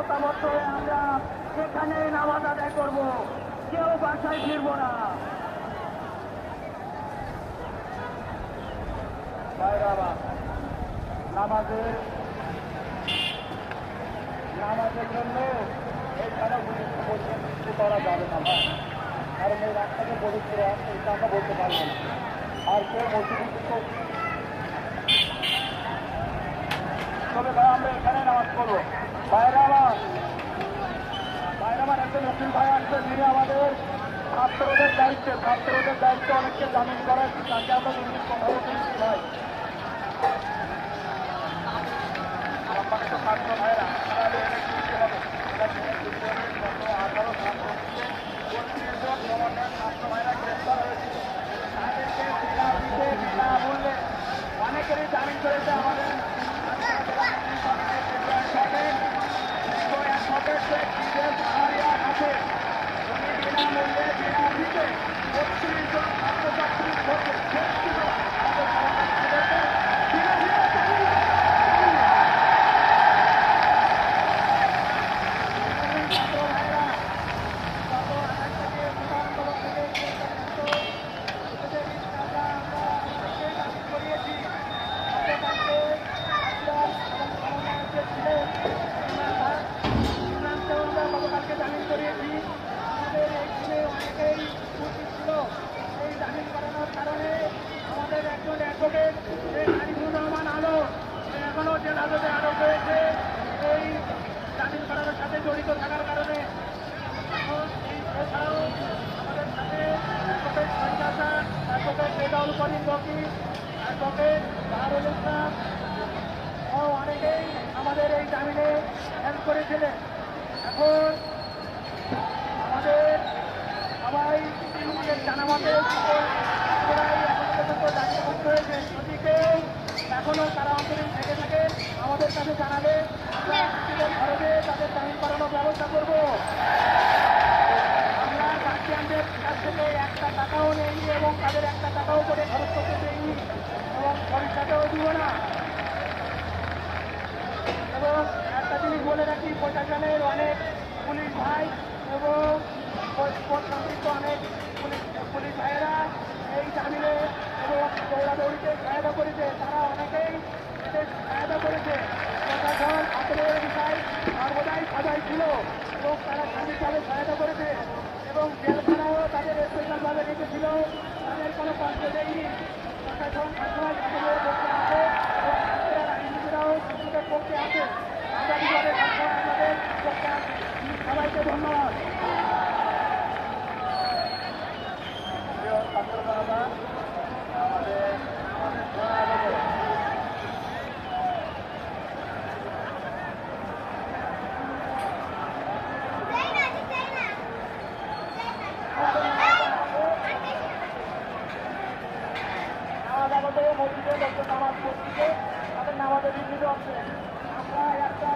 ঐক্যবদ্ধ হয়ে আমরা এখানে নামাজ আদায় করব। কেউ বাসায় ফিরবো না। নামাজের নামাজের জন্য গুলিকে বলছেন কিছু করা যাবে না কারণ এই রাস্তাকে পবিত্র এইটা আমরা বলতে পারব না। আর কেউ মসজিদ তবে ভাই, আমরা এখানে নামাজ পড়ব। ভাইরা আমার একজন মুসলিম ভাই আসছে, যিনি আমাদের ছাত্রদের দায়িত্বে ছাত্রদের দায়িত্বে অনেককে জামিন করা তাকে আমরা কথা বলতে দিচ্ছি ভাই। সম্মানিত ছাত্র ভাইরা হবে আঠারো ছাত্র ভাইরা গ্রেফতার হয়েছিল তাদেরকে বিনা দিতে বিনা অনেকেরই জামিন করেছে আমাদের আছে উনি বিনামূল্যে বিনা দিতে বত্রিশ জন ছাত্রছাত্রী ভর্তি ভর্তি করে আমাদের ছাত্রছাত্রীদেরকে বিনা দিতে আমাদের একজন অ্যাডভোকেট এই হারিফুর রহমান আলো এখনও জেল হাজতে আরও রয়েছে এই জামিন করানোর সাথে জড়িত থাকার কারণে এখন এই এছাড়াও আমাদের সাথে অ্যাডভোকেট সঞ্চাসা অ্যাডভোকেট রেজাউল করিম রকি অ্যাডভোকেট বাহারুল ইসলাম ও অনেকেই আমাদের এই জামিনে হেল্প করেছিলেন এখন আমাদের সবাই দায়িত্বপ্রাপ্ত হয়েছে। যদি কেউ এখনও তারা আমাদের কাছে নিজেদের তাদের করানোর ব্যবস্থা করব। আমরা কাছ থেকে একটা টাকাও এবং তাদের একটা টাকাও করে খরচ করতে দেইনি। এবং পরীক্ষাতেও দিব না এবং একটা জিনিস বলে রাখি প্রশাসনের অনেক পুলিশ ভাই এবং সংশ্লিষ্ট অনেক পুলিশ পুলিশ ভাইয়েরা এই জামিনে এবং দৌড়াদৌড়িতে সহায়তা করেছে। তারা অনেকেই সহায়তা করেছে। প্রশাসন আতরের বিষয় সর্বদাই সজাই ছিল এবং তারা সার্বিকভাবে সহায়তা করেছে এবং জেলখানাও তাদের মসজিদে লোকজন নামাজ পড়ছে তাদের নামাজের বিভিন্ন আছে আমরা একটা